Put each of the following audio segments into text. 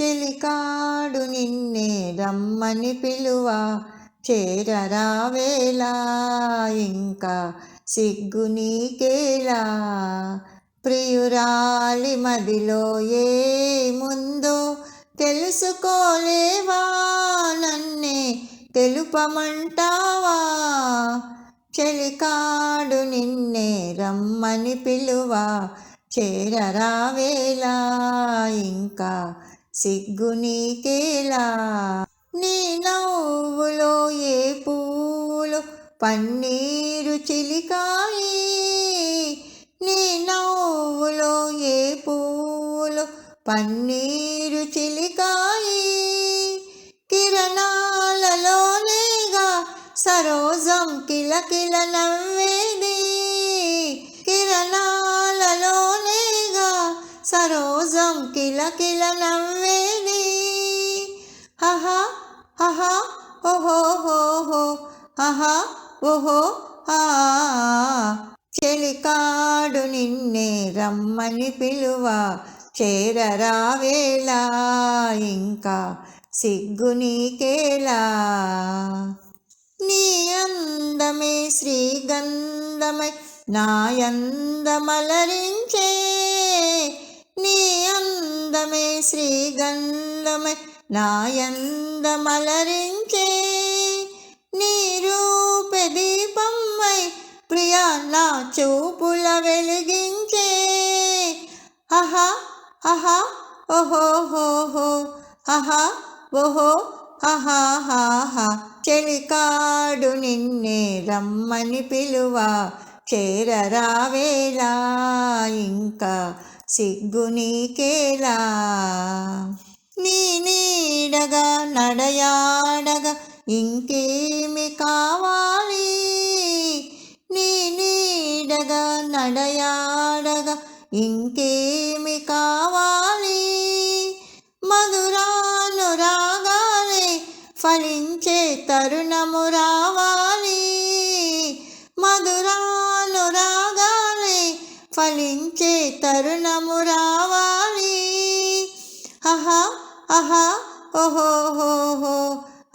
చెలికాడు నిన్నే రమ్మని పిలువ. చేరరావేలా ఇంకా సిగ్గు నీకేలా? ప్రియురాలి మదిలో ఏముందో తెలుసుకోలేవా? నన్నే తెలుపమంటావా? చెలికాడు నిన్నే రమ్మని పిలువ. చేరరావేలా ఇంకా సిగ్గు నీకేలా? నీ నవ్వులో ఏ పూలు? పన్నీరు చిలికాయి. నీ నవ్వులో ఏ పూలు? పన్నీరు చిలికాయి. కిరణాలలోనేగా సరోజం కిలకిల నవ్వేది. కిరణాలలోనేగా సరో కిల కిలకిల నవ్వేది హహా హహా ఓహో హో హో ఓహో ఆ చెలికాడు నిన్నే రమ్మని పిలువ. చేరరావేలా ఇంకా సిగ్గు నీకేలా? నీ అందమే శ్రీగంధమై నాయందమలరించే. నీ అందమే శ్రీగంధమై నాయందమలరించే నీ రూపే దీపమ్మై ప్రియా నా చూపుల వెలిగించే. అహా అహా ఓహో హోహో అహా ఓహో అహా హా హా. చెలికాడు నిన్నే రమ్మని పిలువ చేరరావేలా ఇంకా సిగ్గునీకేలా? నీ నీడగా నడయాడగా ఇంకేమి కావాలి? నీ నీడగా నడయాడగా ఇంకేమి కావాలి? మధురాను రాగాలే ఫలించే తరుణమురా ఉంచే తరుణము రావాలి. అహా అహా ఓహో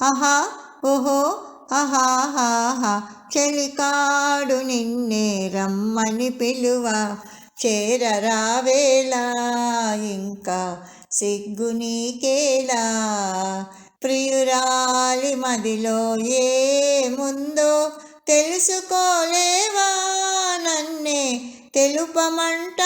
అహా ఓహో అహా హా హా చెలికాడు నిన్నే రమ్మని పిలువ. చేరరావేలా ఇంకా సిగ్గు నీకేలా ప్రియురాలి మదిలో ఏముందో తెలుసుకోలేవా? తెలుపమంట